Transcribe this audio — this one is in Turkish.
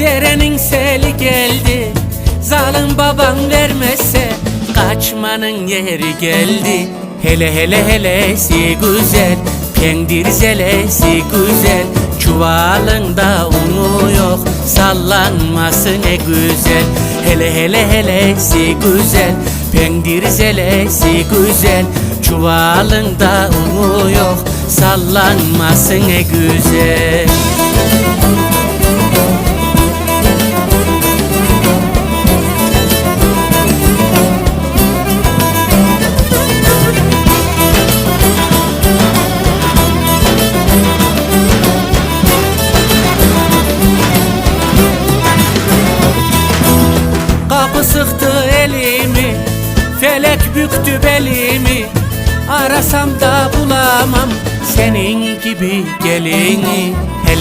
Derenin seli geldi. Zalim baban vermezse Kaçmanın yeri geldi. Hele hele helesi güzel Pendir zelesi güzel. Çuvalında unu yok Sallanması ne güzel. Hele hele helesi güzel Pendir zelesi güzel. Çuvalında unu yok Sallanması ne güzel Sıktı elimi Felek büktü belimi. Arasam da bulamam Senin gibi gelini